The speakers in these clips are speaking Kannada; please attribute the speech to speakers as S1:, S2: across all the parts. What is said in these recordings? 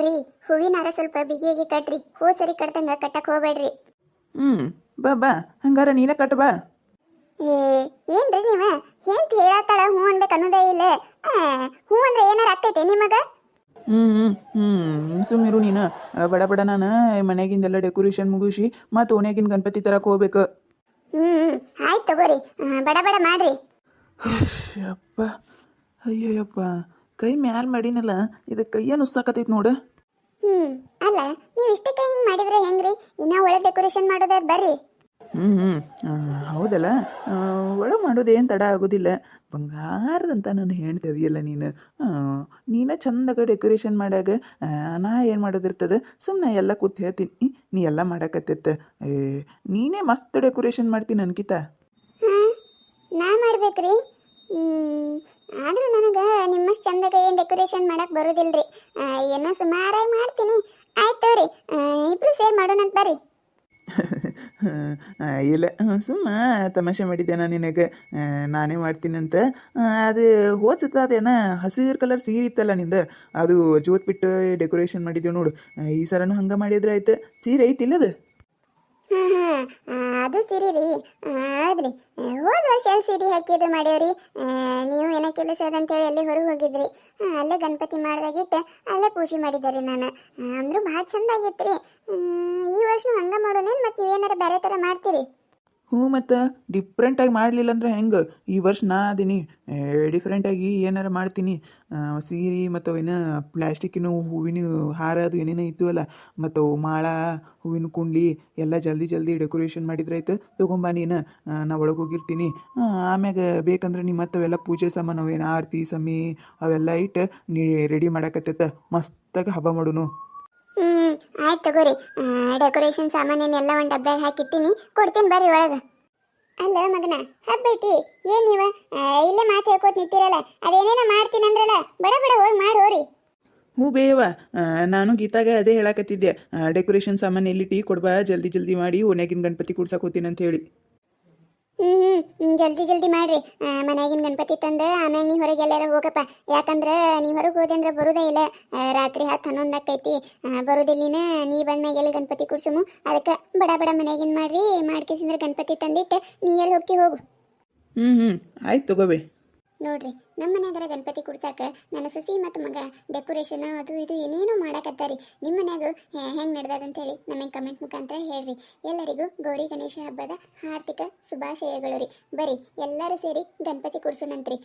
S1: ರೀ ಹೂವಿನಾರ ಸ್ವಲ್ಪ ಬಿಗಿಯಾಗಿ ಕಟ್ರಿ. ಹೂ ಸರಿ ಕಟ್ದಂಗ ಕಟ್ಟಕ್ ಹೋಗ್ಬೇಡ್ರಿ.
S2: ಹ್ಮ್ ಬಾ ಬಾ. ಹಂಗಾರ ನೀನೇ ಕಟ್ ಬಾ.
S1: ಏ ಏನ್ರಿ ನೀವ? ಹೆಂಟ್ ಹೇಳತ್ತಾಳ ಹೂ ಅನ್ಬೇಕು ಅನ್ನೋದೇ ಇಲ್ಲ. ಆ, ಹೂ ಅಂದ್ರೆ ಏನಾರ ಆಗ್ತೈತೆ ನಿಮಗ?
S2: ಹ್ಮ್ ಹ್ಮ್ ಹ್ಞೂ ಸುಮ್ಮಿರು ನೀನು. ಆ, ಬಡ ಬಡ ನಾನು. ಮನೆಗಿಂದೆಲ್ಲ ಡೆಕೋರೇಷನ್ ಮುಗಿಸಿ ಮತ್ತು ಓಣ್ಯಾಗಿನ ಗಣಪತಿ ತರಕ್ಕೆ ಹೋಗ್ಬೇಕು.
S1: ಹ್ಮ್ ಹ್ಮ್. ಆಯ್ತು ತಗೋರಿ. ಆ, ಬಡ ಬಡ ಮಾಡ್ರಿ.
S2: ಅಯ್ಯಪ್ಪ ಅಯ್ಯಯ್ಯಪ್ಪ. ಕೈ ಮ್ಯಾಲ್ ಮಾಡಿನಲ್ಲ ಇದು ಕೈಯ ನುಸ್ಸಾಕತೈತಿ ನೋಡು.
S1: ಹ್ಮ್ ಅಲ್ಲ ನೀವು ಇಷ್ಟಕ್ಕೆ ಹಿಂಗ್ ಮಾಡಿದ್ರೆ ಹೆಂಗ್ರಿ? ಇನ್ನ ಒಳ್ಳೆ ಡೆಕೋರೇಷನ್ ಮಾಡೋದಾದ್ ಬರ್ರಿ?
S2: ಹ್ಞೂ ಹ್ಞೂ ಹೌದಲ್ಲ. ಒಳಗೆ ಮಾಡೋದೇನು ತಡ ಆಗೋದಿಲ್ಲ. ಬಂಗಾರದಂತ ನಾನು ಹೇಳ್ತೇವಿಯಲ್ಲ ನೀನು. ನೀನ ನೀನೇ ಚಂದಾಗ ಡೆಕೋರೇಷನ್ ಮಾಡಾಗ ಆ, ನಾ ಏನು ಮಾಡೋದಿರ್ತದ? ಸುಮ್ಮನೆ ಎಲ್ಲ ಕೂತ್ ಹೇಳ್ತೀನಿ. ನೀ ಎಲ್ಲ ಮಾಡಕತ್ತಿತ್ತ ಏ ನೀನೇ ಮಸ್ತ್ ಡೆಕೋರೇಷನ್ ಮಾಡ್ತೀನಿ ಅನ್ಕಿತ.
S1: ನಾ ಮಾಡ್ಬೇಕ್ರಿ. ಆದ್ರೂ ನನಗೆ ನಿಮ್ಮಷ್ಟು ಚಂದಾಗ ಏನು ಡೆಕೋರೇಷನ್ ಮಾಡಕ್ ಬರೋದಿಲ್ರಿ. ಆ, ಏನೋ ಸುಮಾರಾಗಿ ಮಾಡೋಣಂತ ಬರ್ರಿ.
S2: ಇಲ್ಲ ಸುಮ್ಮ ತಮಾಷೆ ಮಾಡಿದ್ದೆ ನಾನು ನಿನಗೆ ನಾನೇ ಮಾಡ್ತೀನಂತ ಅಂತ. ಅದು ಹೋದ ಅದೇನ? ಹಸಿರು ಕಲರ್ ಸೀರೆ ಇತ್ತಲ್ಲ ನಿಂದ? ಅದು ಜೋತ್ ಬಿಟ್ಟು ಡೆಕೋರೇಷನ್ ಮಾಡಿದ್ದೇವೆ ನೋಡು. ಈ ಸಲನು ಹಂಗೆ ಮಾಡಿದ್ರೆ ಆಯ್ತು. ಸೀರೆ ಐತಿಲ್ಲ ಅದು?
S1: ಹಾ ಹಾ ಅದು ಸಿರಿ ರೀ ಆದ್ರಿ. ಹೋದ ವರ್ಷ ಸಿರಿ ಹಾಕಿದ್ದು ಮಾಡ್ಯವ್ರಿ? ನೀವು ಏನ ಕೆಲಸ ಅದಂತೇಳಿ ಅಲ್ಲಿ ಹೊರಗೆ ಹೋಗಿದ್ರಿ. ಅಲ್ಲೇ ಗಣಪತಿ ಮಾಡ್ದಾಗಿಟ್ಟು ಅಲ್ಲೇ ಪೂಜೆ ಮಾಡಿದ್ದೆ ನಾನು. ಅಂದ್ರೂ ಭಾಳ ಚಂದ ಆಗಿತ್ತು ರೀ ಈ ವರ್ಷ ಹಂಗೆ ಮಾಡೋಣ ಮತ್ತು ನೀವೇನಾರ ಬೇರೆ ಥರ ಮಾಡ್ತೀರಿ?
S2: ಹ್ಞೂ ಮತ್ತು ಡಿಫ್ರೆಂಟಾಗಿ ಮಾಡಲಿಲ್ಲ ಅಂದ್ರೆ ಹೆಂಗೆ? ಈ ವರ್ಷ ನಾ ಅದೀನಿ. ಡಿಫ್ರೆಂಟಾಗಿ ಏನಾರ ಮಾಡ್ತೀನಿ. ಸೀರೆ ಮತ್ತು ಅವೇನ ಪ್ಲ್ಯಾಸ್ಟಿಕ್ಕಿನ ಹೂವಿನ ಹಾರ ಅದು ಏನೇನೋ ಇತ್ತು ಅಲ್ಲ ಮತ್ತು ಮಾಳ, ಹೂವಿನ ಕುಂಡ್ಲಿ ಎಲ್ಲ ಜಲ್ದಿ ಜಲ್ದಿ ಡೆಕೋರೇಷನ್ ಮಾಡಿದ್ರೆ ಆಯ್ತು. ತೊಗೊಂಬ ನೀನು. ನಾ ಒಳಗೆ ಹೋಗಿರ್ತೀನಿ. ಆಮ್ಯಾಗ ಬೇಕಂದ್ರೆ ನಿಮ್ಮ ಮತ್ತೆ ಅವೆಲ್ಲ ಪೂಜೆ ಸಾಮಾನು ಅವೇನು, ಆರತಿ ಸಮಿ ಅವೆಲ್ಲ ಇಟ್ಟು ನೀ ರೆಡಿ ಮಾಡಕತ್ತೈತೆ. ಮಸ್ತಾಗಿ ಹಬ್ಬ ಮಾಡುನು.
S1: ಹ್ಮ್, ಆಯ್ತು ತಗೋರಿ. ಡೆಕೋರೇಷನ್ ಸಾಮಾನೇನೆಲ್ಲ ಒಂದು ಡಬ್ಬ್ಯಾಗ ಹಾಕಿಟ್ಟಿನಿ ಕೊಡ್ತೀನಿ ಬರ್ರಿ ಒಳಗೆ. ಅಲ್ಲ ಮಗನ, ಹಬ್ಬ ಐತಿ. ಏನ್ ನೀವು? ಇಲ್ಲೇ ಮಾತು ಹೇಳ್ಕೊತ ನಿಂತಿರಲ್ಲ. ಅದೇನೇನ ಮಾಡ್ತೀನಿ ಅಂದ್ರಲ್ಲ. ಬಡ ಬಡ ಹೋಗಿ ಮಾಡಿ ಹೋರಿ.
S2: ಹ್ಞೂ ಬೇವ. ನಾನು ಗೀತಾಗ ಅದೇ ಹೇಳಕತ್ತಿದ್ದೆ. ಡೆಕೋರೇಷನ್ ಸಾಮಾನು ಎಲ್ಲಿ ಟೀ ಕೊಡ್ಬಾ? ಜಲ್ದಿ ಜಲ್ದಿ ಮಾಡಿ ಓನ್ಯಾಗಿನ ಗಣಪತಿ ಕೂಡ್ಸಕ್ಕೆ ಹೋಗ್ತೀನಿ ಅಂತ ಹೇಳಿ.
S1: ಹ್ಮ್ ಹ್ಮ್ ಜಲ್ದಿ ಜಲ್ದಿ ಮಾಡ್ರಿ. ಮನ್ಯಾಗಿನ ಗಣಪತಿ ತಂದು ಆಮೇಲೆ ನೀ ಹೊರಗೆ ಎಲ್ಲಾರ ಹೋಗಪ್ಪ. ಯಾಕಂದ್ರೆ ನೀ ಹೊರಗೆ ಹೋದೆ ಅಂದ್ರೆ ಬರುದೇ ಇಲ್ಲ. ರಾತ್ರಿ ಹತ್ತು ಹನ್ನೊಂದು ಆಕೈತಿ ಆ, ಬರುದಿಲ್ಲ ನೀನು ನೀ ಬಂದ್ಮ್ಯಾಗ ಎಲ್ಲಿ ಗಣಪತಿ ಕೂಡ್ಸುಮು ಅದಕ್ಕೆ ಬಡ ಬಡ ಮನ್ಯಾಗಿನ ಮಾಡ್ರಿ. ಮಾಡ್ಕೇಸಿಂದ್ರೆ ಗಣಪತಿ ತಂದಿಟ್ಟ ನೀ ಎಲ್ಲಿ ಹೋಗಿ ಹೋಗು.
S2: ಹ್ಮ್ ಹ್ಮ್ ಆಯ್ತು ತಗೋಬೇ.
S1: ನೋಡ್ರಿ ನಮ್ಮ ಮನ್ಯಾಗರ ಗಣಪತಿ ಕುಡ್ಸಾಕ ನನ್ನ ಸಸಿ ಮತ್ತು ಮಗ ಡೆಕೋರೇಷನ್ ಅದು ಇದು ಏನೇನೋ ಮಾಡಾಕತ್ತಾರಿ. ನಿಮ್ಮ ಮನ್ಯಾಗ ಹೆಂಗೆ ನಡೆದದಂತ ಹೇಳಿ ನಮಗೆ ಕಮೆಂಟ್ ಮುಖಾಂತರ ಹೇಳ್ರಿ. ಎಲ್ಲರಿಗೂ ಗೌರಿ ಗಣೇಶ ಹಬ್ಬದ ಹಾರ್ದಿಕ ಶುಭಾಶಯಗಳು ರೀ. ಬರೀ ಎಲ್ಲರೂ ಸೇರಿ ಗಣಪತಿ ಕುಡ್ಸೋಣಂತ್ರಿ.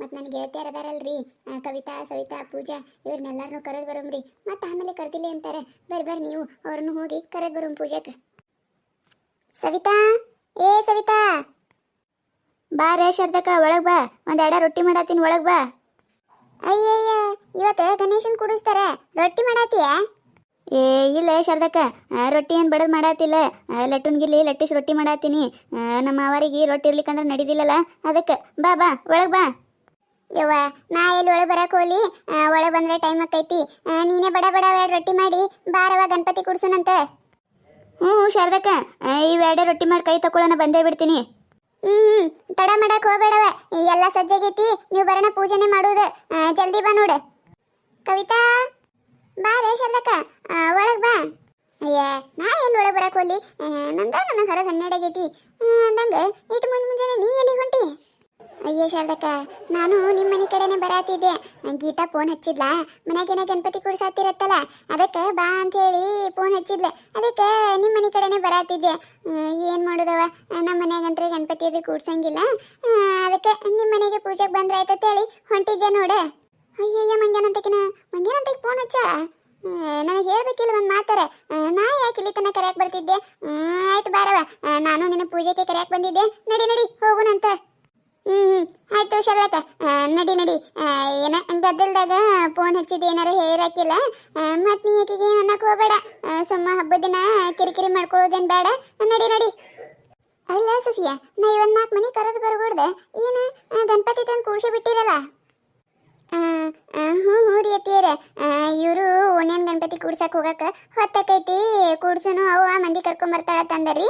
S1: ಮತ್ತು ನನ್ನ ಗೆಳತಿಯರು ಅದಾರಲ್ರಿ. ಕವಿತಾ, ಸವಿತಾ, ಪೂಜಾ ಇವ್ರನ್ನೆಲ್ಲರನ್ನೂ ಕರೆದು ಬರೋಮ್ರಿ. ಮತ್ತು ಆಮೇಲೆ ಕರೆದಿಲ್ಲ ಅಂತಾರೆ. ಬರ್ರಿ ಬರ್ರಿ ನೀವು ಅವ್ರನ್ನು ಹೋಗಿ ಕರೆದು ಬರೋಮ್ ಪೂಜಾಕ. ಸವಿತಾ, ಏ ಸವಿತಾ! ಬಾ ರೇ ಶಾರದಕ್ಕ ಒಳಗೆ ಬಾ. ಒಂದು ಎಡ ರೊಟ್ಟಿ ಮಾಡತ್ತೀನಿ ಒಳಗೆ ಬಾ. ಅಯ್ಯಯ್ಯ ಇವತ್ತು ಗಣೇಶನ್ ಕುಡಿಸ್ತಾರೆ. ರೊಟ್ಟಿ ಮಾಡತ್ತೀಯ ಏ ಇಲ್ಲ ಶಾರದಕ್ಕ. ರೊಟ್ಟಿ ಏನು ಬಡದ್ ಮಾಡತ್ತಿಲ್ಲ ಲಟ್ಟುನ್ಗಿಲ್ಲಿ ಲಟ್ಟಿಸ್ ರೊಟ್ಟಿ ಮಾಡತ್ತೀನಿ ನಮ್ಮ ಅವರಿಗೆ ರೊಟ್ಟಿ ಇರ್ಲಿಕ್ಕಂದ್ರೆ ನಡೀದಿಲ್ಲಲ್ಲ ಅದಕ್ಕೆ ಬಾ ಬಾ ಒಳಗೆ ಬಾ. ಯವ್ವ ನಾ ಎಲ್ಲಿ ಒಳಗೆ ಬರಕ್ಕೆ ಹೋಗ್ಲಿ? ಒಳಗೆ ಬಂದ್ರೆ ಟೈಮ್ ಆಕೈತಿ. ನೀನೇ ಬಡ ಬಡ ಎರಡು ರೊಟ್ಟಿ ಮಾಡಿ ಬಾರವ ಗಣಪತಿ ಕುಡ್ಸೋಣಂತ. ಹ್ಞೂ ಶಾರದಕ್ಕ. ಇವು ಎರಡೇ ರೊಟ್ಟಿ ಮಾಡಿ ಕೈ ತಕೊಳ್ಳೋಣ ಬಂದೇ ಬಿಡ್ತೀನಿ. ಹ್ಮ್, ತಡ ಮಾಡಕ್ ಹೋಗ್ಬೇಡವ. ಎಲ್ಲ ಸಜ್ಜಾಗೈತಿ, ನೀವು ಬರೋಣ ಪೂಜೆನೆ ಮಾಡುವುದು ಜಲ್ದಿ ಬಾ ನೋಡು. ಕವಿತಾ, ಬಾ ರೇ ಶಾರದಕ್ಕ ಒಳಗ್ ಬಾ. ಅಯ್ಯ, ನಾ ಎಲ್ಲಿ ಒಳಗೆ ಬರಕ್ ಹೋಗ್ಲಿ? ನಂದ ನನ್ನ ಹೊರಗೆ ಹನ್ನೆರಡಾಗೈತಿ. ಅಂದಂಗೆ ಇಟ್ಟು ಮುಂದೆ ಮುಂಜಾನೆ ನೀ ಎಲ್ಲಿ ಹೊಂಟಿ? ಅಯ್ಯ ಶಾರದಕ್ಕ, ನಾನು ನಿಮ್ಮ ಮನೆ ಕಡೆನೆ ಬರಾತಿದ್ದೆ. ಗೀತಾ ಫೋನ್ ಹಚ್ಚಿದ್ಲ? ಮನ್ಯಾಗೇನ ಗಣಪತಿ ಕೂಡ್ಸಾತಿರತ್ತಲ್ಲ, ಅದಕ್ಕೆ ಬಾ ಅಂತ ಹೇಳಿ ಫೋನ್ ಹಚ್ಚಿದ್ಲೆ. ಅದಕ್ಕೆ ನಿಮ್ಮ ಮನೆ ಕಡೆನೆ ಬರಾತಿದ್ದೆ. ಏನು ಮಾಡೋದವ? ನಮ್ಮ ಮನೆಗಂತ್ರ ಗಣಪತಿ ಅದು ಕೂಡ್ಸಂಗಿಲ್ಲ. ಅದಕ್ಕೆ ನಿಮ್ಮ ಮನೆಗೆ ಪೂಜೆಗೆ ಬಂದ್ರೆ ಆಯ್ತಂತ ಹೇಳಿ ಹೊಂಟಿದ್ದೆ ನೋಡ. ಅಯ್ಯಯ್ಯ, ಮಂಗ್ಯಾನಂತಕಿನ ಮಂಗ್ಯಾನಂತಕ್ಕೆ ಫೋನ್ ಹಚ್ಚ? ನನಗೆ ಹೇಳ್ಬೇಕಿಲ್ಲ ಒಂದು ಮಾತಾರೆ. ನಾ ಯಾಕೆ ಇಲ್ಲಿ ತನಕ ಕರೆಯಕ್ಕೆ ಬರ್ತಿದ್ದೆ? ಆಯ್ತು ಬಾರವ ನಾನು ನಿನ್ನ ಪೂಜೆಗೆ ಕರೆಯಕ್ಕೆ ಬಂದಿದ್ದೆ. ನಡಿ ನಡಿ ಹೋಗುಣಂತ ಹ್ಮ್ ಹ್ಮ್. ಆಯ್ತು ಶರಕ ನಡಿ ನಡಿ. ಏನ ಗದ್ದಲ್ದಾಗ ಫೋನ್ ಹಚ್ಚಿದ ಏನಾರ ಹೇಳಾಕಿಲ್ಲ ಮತ್ ನೀ ಆಕಿಗೆ ಅನ್ನಕ್ ಹೋಗ್ಬೇಡ. ಸುಮ್ಮ ಹಬ್ಬದ ದಿನ ಕಿರಿಕಿರಿ ಮಾಡ್ಕೊಳ್ಳೋದೇನ್ ಬೇಡ. ನಡಿ ನಡಿ. ಅಲ್ಲ ಸಸಿಯ ನಾ ಇವನ್ ನಾಲ್ಕು ಮನೆ ಕರೆದು ಬರ್ಬೋಡ್ದೆ ಏನು ಗಣಪತಿ ತಂದು ಕೂರ್ಸಿ ಬಿಟ್ಟಿರಲ್ಲ? ಹ್ಞೂ ಹ್ಞೂ ರೀ ಅತ್ತಿಯರ. ಇವರು ಓಣ್ಯನ ಗಣಪತಿ ಕೂಡ್ಸಕ್ ಹೋಗಕ್ಕ ಹೊತ್ತಕೈತಿ. ಅವು ಆ ಮಂದಿ ಕರ್ಕೊಂಡ್ ಬರ್ತಾಳ ತಂದರಿ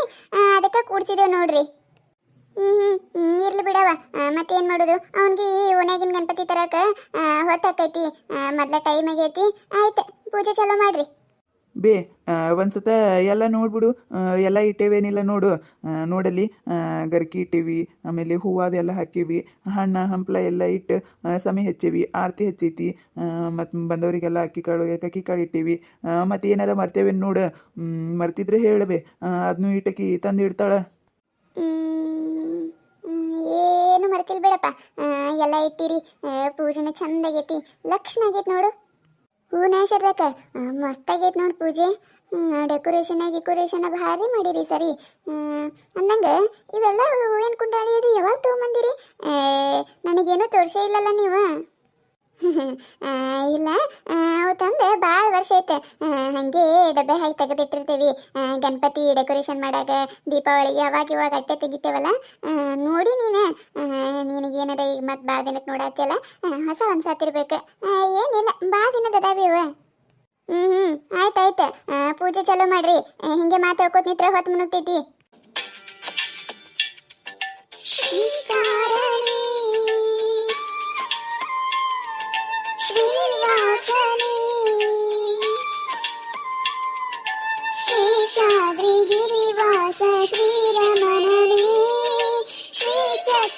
S1: ಅದಕ್ಕೆ ಕೂಡ್ಸಿದೇವು ನೋಡ್ರಿ. ಹ್ಮ್ ಇರ್ಲಿ ಬಿಡವ ಮತ್ತೇನ್ ಮಾಡೋದು? ಅವನಿಗೆ ಓನ್ಯಾಗಿನ ಗಣಪತಿ ತರಕ ಹೊತ್ತಾಕೈತಿ. ಮೊದ್ಲ ಟೈಮ್ ಆಗೈತಿ ಆಯ್ತು ಪೂಜೆ ಚಲೋ ಮಾಡ್ರಿ.
S2: ಬೇ ಒಂದ್ಸತ ಎಲ್ಲ ನೋಡ್ಬಿಡು. ಎಲ್ಲ ಇಟ್ಟೇವೇನಿಲ್ಲ ನೋಡು. ನೋಡಲ್ಲಿ ಗರ್ಕಿ ಇಟ್ಟೀವಿ ಆಮೇಲೆ ಹೂವು ಅದೆಲ್ಲ ಹಾಕೀವಿ. ಹಣ್ಣು ಹಂಪ್ಲ ಎಲ್ಲ ಇಟ್ಟು ಸಮಯ ಹಚ್ಚೀವಿ ಆರತಿ ಹಚ್ಚೈತಿ. ಮತ್ತು ಬಂದವರಿಗೆಲ್ಲ ಅಕ್ಕಿ ಕಾಳು ಅಕ್ಕಿ ಕಾಳು ಇಟ್ಟೀವಿ. ಮತ್ತು ಏನಾರ ಮರ್ತೇವೇನು ನೋಡು. ಮರ್ತಿದ್ರೆ ಹೇಳಬೇ ಅದನ್ನು ಇಟ್ಟಕಿ ತಂದು ಇಡ್ತಾಳೆ
S1: ಎಲ್ಲ ಇಟ್ಟಿರಿ. ಪೂಜೆನ ಚಂದ ಚಂದಾಗೈತಿ. ಲಕ್ಷಣ ಆಗೈತಿ ನೋಡು. ಹೂನ ಶರ್ದಕ್ಕ ಮಸ್ತ್ ಆಗೈತಿ ನೋಡು ಪೂಜೆ. ಡೆಕೋರೇಷನ್ ಗಿಕೋರೇಷನ್ ಭಾರಿ ಮಾಡಿರಿ ಸರಿ. ಅಂದಂಗೆ ಇವೆಲ್ಲ ಹೂವಿನ ಕುಂಡಾಳಿ ಅದು ಯಾವಾಗ ತೊಗೊಂಬಂದಿರಿ? ನನಗೇನು ತೋರ್ಸೇ ಇಲ್ಲಲ್ಲ ನೀವು. ಇಲ್ಲ ಅವು ತಂದು ಭಾಳ ವರ್ಷ ಐತೆ. ಹಾಗೆ ಡಬ್ಬೆ ಹಾಕಿ ತೆಗೆದಿಟ್ಟಿರ್ತೀವಿ. ಗಣಪತಿ ಡೆಕೋರೇಷನ್ ಮಾಡಾಕ ದೀಪಾವಳಿಗೆ ಅವಾಗ ಇವಾಗ ಅಟ್ಟೆ ತೆಗಿತೇವಲ್ಲ? ನೋಡಿ ನೀನು. ನಿನಗೇನಾರ ಈಗ ಮತ್ತೆ ಭಾಳ ದಿನಕ್ಕೆ ನೋಡತ್ತಿಯಲ್ಲ ಹೊಸ ಅನ್ಸಾತಿರ್ಬೇಕು ಏನಿಲ್ಲ ಭಾಳ ದಿನದ ಅದಾವ ಇವ. ಹ್ಞೂ ಆಯ್ತು ಆಯ್ತು. ಪೂಜೆ ಚಲೋ ಮಾಡ್ರಿ. ಹಿಂಗೆ ಮಾತಾಡ್ಕೋತ ನಿತ್ರ ಹೊತ್ತು ಮುನುಗ್ತೈತಿ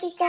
S1: ಮೋಚಿಕ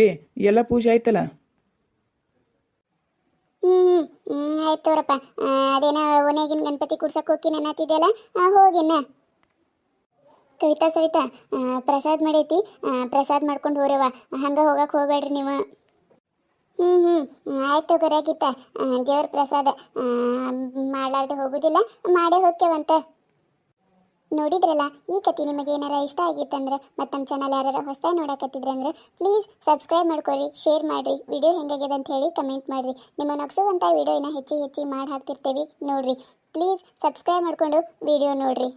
S2: ಬೇ, ಎಲ್ಲ ಪೂಜೆ ಆಯ್ತಲ್ಲ?
S1: ಹ್ಮ್ ತೋರಪ್ಪ ಅದೇನೋ ಗಣಪತಿ ಕುಡ್ಸಕ್ ಹೋಗಿ ಅನ್ನತ್ತಿದೆಯಲ್ಲ ಹೋಗಿನ? ಕವಿತಾ, ಸವಿತಾ ಪ್ರಸಾದ್ ಮಾಡೈತಿ. ಪ್ರಸಾದ್ ಮಾಡ್ಕೊಂಡು ಹೋರವ ಹಂಗೆ ಹೋಗಕ್ಕೆ ಹೋಗ್ಬೇಡ್ರಿ ನೀವು. ಹ್ಮ್ ಹ್ಮ್ ಆಯ್ತು ಗೊರಾಗಿತ್ತ ದೇವ್ರ ಪ್ರಸಾದ ಮಾಡಲಾರ್ದೆ ಹೋಗೋದಿಲ್ಲ, ಮಾಡೇ ಹೋಗ್ತೇವಂತ. ನೋಡಿದ್ರಲ್ಲ, ಈ ಕತೆ ನಿಮಗೆ ಏನಾರ ಇಷ್ಟ ಆಗಿತ್ತಂದ್ರೆ ಮತ್ತು ನಮ್ಮ ಚಾನಲ್ ಯಾರು ಹೊಸ ನೋಡಕತ್ತಿದ್ರೆ ಅಂದ್ರೆ ಪ್ಲೀಸ್ ಸಬ್ಸ್ಕ್ರೈಬ್ ಮಾಡ್ಕೊಳ್ರಿ ಶೇರ್ ಮಾಡಿರಿ ವಿಡಿಯೋ ಹೆಂಗಾಗಿದೆ ಅಂತ ಹೇಳಿ ಕಮೆಂಟ್ ಮಾಡಿರಿ. ನಿಮ್ಮ ನಗ್ಸುವಂಥ ವಿಡಿಯೋನ ಹೆಚ್ಚು ಹೆಚ್ಚಿ ಮಾಡಿ ಹಾಕ್ತಿರ್ತೀವಿ ನೋಡ್ರಿ. ಪ್ಲೀಸ್ ಸಬ್ಸ್ಕ್ರೈಬ್ ಮಾಡ್ಕೊಂಡು ವಿಡಿಯೋ ನೋಡ್ರಿ.